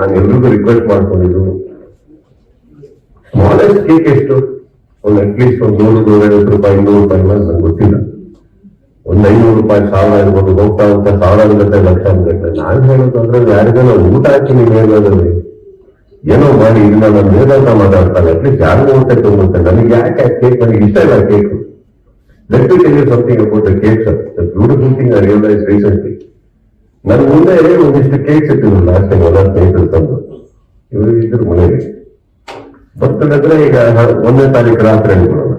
ನಾನು ಎಲ್ರಿಗೂ ರಿಕ್ವೆಸ್ಟ್ ಮಾಡ್ಕೊಂಡಿದ್ರು ಸ್ಮಾಲೆಸ್ಟ್ ಕೇಕ್ ಎಷ್ಟು? ಒಂದು ಅಟ್ಲೀಸ್ಟ್ ಒಂದು ನೂರು, ನೂರೈವತ್ತು ರೂಪಾಯಿ, ಇನ್ನೂರು ರೂಪಾಯಿ ನಂಗೆ ಗೊತ್ತಿಲ್ಲ. ಒಂದು ಐನೂರು ರೂಪಾಯಿ ಸಾವಿರ ಇರ್ಬೋದು, ಹೋಗ್ತಾ ಹೋಗ್ತಾ ಸಾವಿರ ಗಂಟೆ ಲಕ್ಷ ಗಂಟೆ ನಾನು ಹೇಳೋದು ಅಂದ್ರೆ ಊಟ ಹಾಕಿ ನೀವು ಹೇಳೋದ್ರಲ್ಲಿ ಏನೋ ಮಾಡಿ ಇಲ್ಲ ನಾನು ವೇದಾಂತ ಮಾತಾಡ್ತಾನೆ ಅಟ್ಲೀಸ್ಟ್ ಯಾರಿಗೂ ಊಟ ತಗೊಂಡ್ಬಿಡ್ತಾರೆ ನನಗೆ ಯಾಕೆ ಕೇಕ್ ನನಗೆ ಇಷ್ಟ ಇಲ್ಲ cake let me tell you something about the cake sir the beautiful thing I realise recently ನನ್ನ ಮುಂದೆ ಒಂದಿಷ್ಟು ಕೇಕ್ಸ್ ಇಟ್ಟಿದ್ರು ಲಾಸ್ಟ್ ಟೈಮ್ ಎಲ್ಲ ಸ್ನೇಹಿತರು ತಂದು. ಇವರು ಇದ್ರು ಬರ್ತಡೇ ಅಂದ್ರೆ ಈಗ ಒಂದನೇ ತಾರೀಕು ರಾತ್ರಿ ಅನ್ಕೊಳ್ಳೋಣ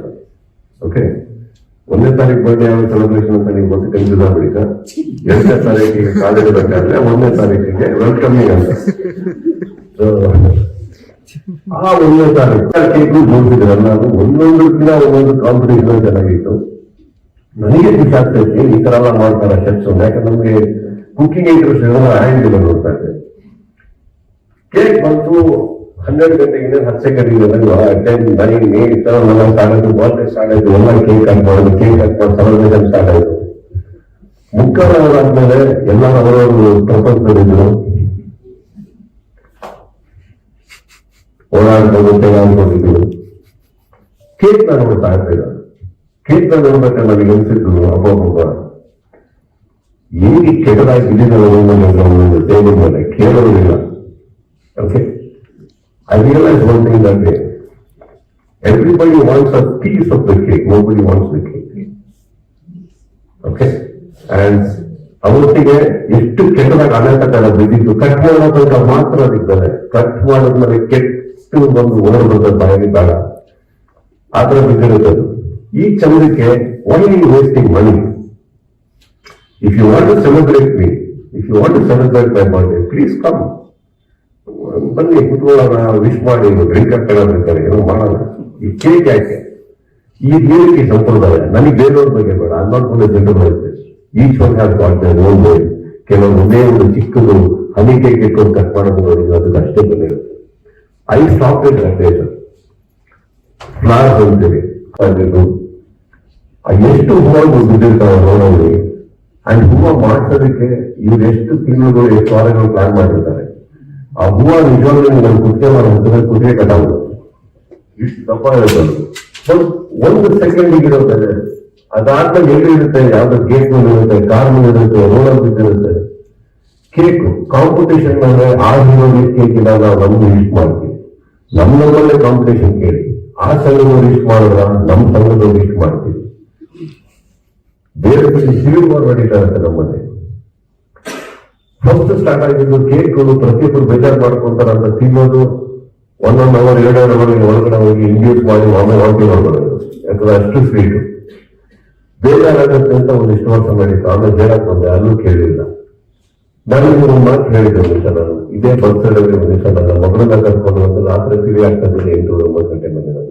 ಓಕೆ ಒಂದನೇ ತಾರೀಕು ಬರ್ಡೇ ಯಾವ ಸೆಲೆಬ್ರೇಷನ್ ಅಂತ ನೀವು ಗೊತ್ತು ಕನ್ಫ್ಯೂಸ್ ಬಳಿಕ ಎರಡನೇ ತಾರೀಕಿಗೆ ಕಾಲೇಜ್ ಬೇಕಾದ್ರೆ ಒಂದನೇ ತಾರೀಕಿಗೆ ವೆಲ್ಕಮಿಂಗ್ ಅಂತ. ಆ ಒಂದನೇ ತಾರೀಕು ಕೇಕು ಜೋಡಿಸಿದ್ರಲ್ಲ ಅದು ಒಂದೊಂದು ದಿನ ಒಂದೊಂದು ಕಾಂಪಿಟೇಷನ್ ಚೆನ್ನಾಗಿತ್ತು. ನನಗೆ ಖುಷಿ ಆಗ್ತೈತಿ ಈ ತರ ಎಲ್ಲ ಮಾಡ್ತಾರೆ ಶೆಫ್ಸ್. ಯಾಕಂದ್ರೆ ನಮ್ಗೆ ಕುಕಿಂಗ್ ಇಂಟ್ರೆಸ್ಟ್ ಇರೋದು ಹ್ಯಾಂಡ್ ಇಲ್ಲ ನೋಡ್ತಾ ಇದ್ದೆ. ಕೇಕ್ ಬಂತು, ಹನ್ನೆರಡು ಗಂಟೆಗೆ ಹತ್ತು ಸೆಕೆಂಡ್ ಟೆನ್ ನೈನ್ ಏಟ್ ನನ್ನ ಸ್ಟಾರ್ಟ್ ಆಯ್ತು ಬರ್ಡೇ ಸ್ಟಾರ್ಟ್ ಆಯ್ತು ಎಲ್ಲ ಕೇಕ್ ಕಟ್ ಮಾಡೋದು ಕೇಕ್ ಕಟ್ ಮಾಡಿ ಸೆಲೆಬ್ರೇಷನ್ ಸ್ಟಾರ್ಟ್ ಆಯ್ತು. ಮುಕ್ಕಾಲ ಅವರ್ ಆದ್ಮೇಲೆ ಎಲ್ಲ ಅವರವರು ಪ್ರಪಂಚದಲ್ಲಿದ್ರು ಓಡಾಡ್ಕೊಂಡು ತೆಗೆದುಕೊಂಡಿದ್ರು. ಕೇಕ್ನ ನೋಡ್ತಾ ಇರ್ತೀರ ಕೇಕ್ನ ನೋಡ್ಬೇಕಾದ್ರೆ ನನಗೆ ಅನ್ಸಿದ್ದು ಅಬ್ಬಬ್ಬ ಹೇಗೆ ಕೆಟ್ಟದಾಗಿ ಬಿದ್ದಿದ್ದಾರೆ ಒಂದು ಟೇಬಲ್ ಮೇಲೆ ಕೇಳೋದಿಲ್ಲ okay I realise one thing ಅಂದ್ರೆ everybody wants a piece of the cake nobody wants the cake okay and ಅವತ್ತಿಗೆ ಎಷ್ಟು ಕೆಟ್ಟದಾಗಿ ಅನಾಟಕಾರ ಬಿದ್ದಿದ್ದು ಕಟ್ ಮಾಡೋದಂತ ಮಾತ್ರ ಅದಿದ್ದಾರೆ ಕಟ್ ಮಾಡಿದ್ಮೇಲೆ ಕೆಟ್ಟು ಬಂದು ಓಡಬಹುದು ಬರ್ತದೆ ಬೇಡ ಆ ತರ ಈ ಚಂದ್ರಕ್ಕೆ ಒಳ್ಳೆ wasting money If you want to celebrate me, if you want to celebrate my birthday, please come. ಬನ್ನಿ ಕುತ್ಕೊಳ್ಳೋಣ ವಿಶ್ ಮಾಡಿ ಡ್ರಿಂಕ್ ಹಾಕೊಳ್ಳೋದಿರ್ತಾರೆ ಏನೋ ಮಾಡೋಣ. ಈ ಕೇಕ್ ಯಾಕೆ? ಈ ಹೇಳಿಕೆ ಸಂಪ್ರದಾಯ ನನಗೆ ಬೇರೆಯವ್ರ ಬಗ್ಗೆ ಬೇಡ. I'm not ಬರುತ್ತೆ got their own way. ಕೆಲವರು ಒಂದೇ ಒಂದು ಚಿಕ್ಕದು ಹನಿ ಕೇಕ್ ಇಟ್ಕೊಂಡು ಕಟ್ ಮಾಡೋದು ಅದಕ್ಕೆ ಅಷ್ಟೇ ಬೆಲೆ ಇರುತ್ತೆ. I stop it a station flowers ಅಂತೀವಿ ಎಷ್ಟು ಹೂವು ಬಿದ್ದಿರ್ತಾವ ನೋಡೋದು ಅಂಡ್ ಹೂವ ಮಾಡ್ಸೋದಕ್ಕೆ ಇವ್ರು ಎಷ್ಟು ತಿಂಗಳು ಎಷ್ಟು ವಾರಗಳು ಪ್ಲಾನ್ ಮಾಡಿರ್ತಾರೆ. ಆ ಹೂವ ನಿಜವಾಗ್ಲೂ ನಾನು ಕುಟ್ಟೆ ಮಾಡಿ ಕುಟ್ಟೆ ಕಟ್ಟಾಗ ಇಷ್ಟು ದಪ್ಪ ಸ್ವಲ್ಪ ಒಂದ್ ಸೆಕೆಂಡ್ ಇರುತ್ತೆ. ಅದಾದ್ಮೇಲೆ ಎಲ್ಲಿ ಇರುತ್ತೆ, ಯಾವ್ದು ಗೇಟ್ ಮೇಲೆ ಇರುತ್ತೆ ಕಾರ್ ಮೇಲೆ ಇರುತ್ತೆ ರೋಡ್ ಬಿದ್ದಿರುತ್ತೆ. ಕೇಕ್ ಕಾಂಪಿಟೇಷನ್ ಮೇಲೆ ಆ ಹೀರೋ ಕೇಕ್ ಇಲ್ಲ ನಾವು ಲಿಸ್ಟ್ ಮಾಡ್ತೀವಿ. ನಮ್ಮ ನಮ್ಮಲ್ಲೇ ಕಾಂಪಿಟೇಷನ್ ಕೇಳಿ ಆ ಸಂಘದವ್ರು ಇಷ್ಟ ಮಾಡಿದ್ರ ನಮ್ಮ ಸಂಘದವ್ರು ಇಷ್ಟ ಮಾಡ್ತೀವಿ. ಬೇರೆ ಬೇರೆ ವಾರ್ ನಡೀತಾ ಇರುತ್ತೆ ನಮ್ಮಲ್ಲಿ ಫಸ್ಟ್ ಸ್ಟಾರ್ಟ್ ಆಗಿದ್ದು ಕೇಕ್ಗಳು ಪ್ರತಿಯೊಬ್ಬರು ಬೇಜಾರು ಮಾಡ್ಕೊಂತಾರ ಅಂತ ತಿನ್ನೋದು, ಒಂದೊಂದು ಅವರ್, ಎರಡೆರಡು ಅವರ್ ಒಳಗಡೆ ಹೋಗಿ ಇಂಡ್ಯೂಸ್ ಮಾಡಿ ಆಮೇಲೆ ಹೊರಗೆ ಹೋಗೋದು. ಯಾಕಂದ್ರೆ ಅಷ್ಟು ಸ್ವೀಟ್ ಬೇಜಾರಾಗುತ್ತೆ ಅಂತ ಒಂದಿಷ್ಟು ವರ್ಷ ನಡೀತು ಆಮೇಲೆ ಬೇಡಕ್ಕೆ ಬಂದೆ ಅಲ್ಲೂ ಕೇಳಿಲ್ಲ. ನಾನು ಒಂದು ಮಾತು ಹೇಳಿದ್ದೆ ಒಂದು ನಾನು ಇದೇ ಬರ್ತಡೇ ಒಂದು ದಿವಸ ನನ್ನ ಮಗಳನ್ನ ಕರ್ಕೊಂಡು ಒಂದು ರಾತ್ರಿ ತಿಳಿ ಆಗ್ತದೆ ಎಂಟು, ಒಂಬತ್ತು ಗಂಟೆ ನಾನು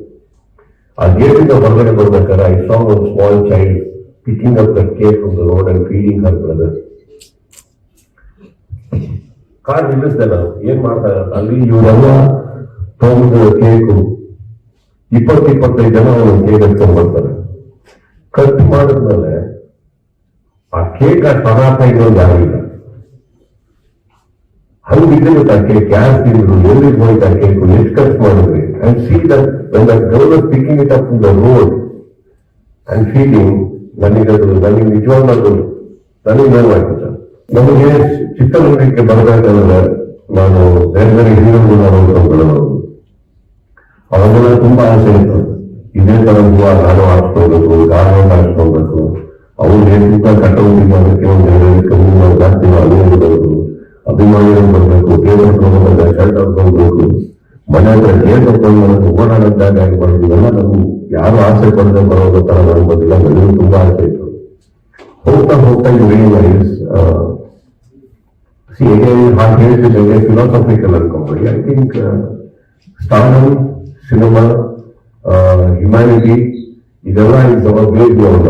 ಆ ಗೇಟಿಂದ ಹೊರಗಡೆ ಬರ್ಬೇಕಾದ್ರೆ ಐ ಸಾಂಗ್ ಒಂದು small child picking up the cake from the road and feeding her brother car ನಿಲ್ಲಿಸ್ದೆ ನಾನು ಏನ್ ಮಾಡ್ತಾ ಇರೋದು ಅಲ್ಲಿ ಇವರೆಲ್ಲ ತಗೊಂಡು ಕೇಕು ಇಪ್ಪತ್ತು ಇಪ್ಪತ್ತೈದು ಜನ ಒಂದು ಕೇಕ್ ಹಚ್ಕೊಂಡ್ ಬರ್ತಾರೆ ಕಟ್ ಮಾಡಿದ್ಮೇಲೆ ಆ ಕೇಕ್ ಆ ಪದಾರ್ಥ ಇನ್ನೊಂದು ಯಾರಿಲ್ಲ ಹಂಗೆ ಇದ್ದಿರುತ್ತೆ ಆ ಕೇಕ್ ಯಾರು ತಿಂದ್ರು ಎಲ್ಲಿ ಹೋಯ್ತು ಆ ಕೇಕು ಎಷ್ಟು ಖರ್ಚು ಮಾಡಿದ್ರಿ and see that when the girl picking it up from the road and feeling ನನಗದು ನನಗೆ ನಿಜವಾಗ್ಲೂ ನನಗೆ ನೋವಾಗಿದ್ದ ನಮಗೆ ಚಿತ್ರದುರ್ಗಕ್ಕೆ ಬರಬೇಕಂದ್ರೆ ನಾನು ಬೇರೆ ಬೇರೆ ಹಿರಿಯರು ಅವಾಗೆಲ್ಲ ತುಂಬಾ ಆಸೆ ಇತ್ತು. ಇದೇ ತರ ಹೂವ ನಾನು ಹಾಕ್ಸ್ಕೊಳ್ಬೇಕು ಗಾರ್ಮೆಂಟ್ ಹಾಕ್ಸ್ಕೊಳ್ಬೇಕು. ಅವ್ರು ಏನ್ ತೂಕ ಕಟ್ಟೋದಿಲ್ಲ, ಅದಕ್ಕೆ ಒಂದು ಕಮ್ಮಿ ಮಾಡಿ ಜಾಸ್ತಿ ಮಾಡಿ ಬರಬೇಕು ಅಭಿಮಾನಿಗಳು ಬರಬೇಕು ಟೇಬಲ್ ತಗೊಂಡ್ರೆ ಶರ್ಟ್ ಹಾಕ್ಕೊಳ್ಬೇಕು ಮನೆ ಹತ್ರ ಏನ್ ತಗೊಂಡು ಓಡಾಡೋದಾಗ ಮಾಡಿದ್ವಲ್ಲ ನಮ್ಗೆ ಯಾರು ಆಸೆ ಪಡದೆ ಬರೋದು ತರ ಮಾಡ್ಬೋದಿಲ್ಲ ನನಗೂ ತುಂಬಾ ಆಸೆ ಇತ್ತು. ಹೋಗ್ತಾ ಹೋಗ್ತಾ ಇದು ರಿಯಲೈಸ್ ಸಿ again ಹಾಗೆ ಹೇಳ್ತಿದ್ದಂಗೆ philosophical ಅನ್ಕೊಂಬಿಡಿ I think stardom cinema humanity ಇದೆಲ್ಲ is our way to our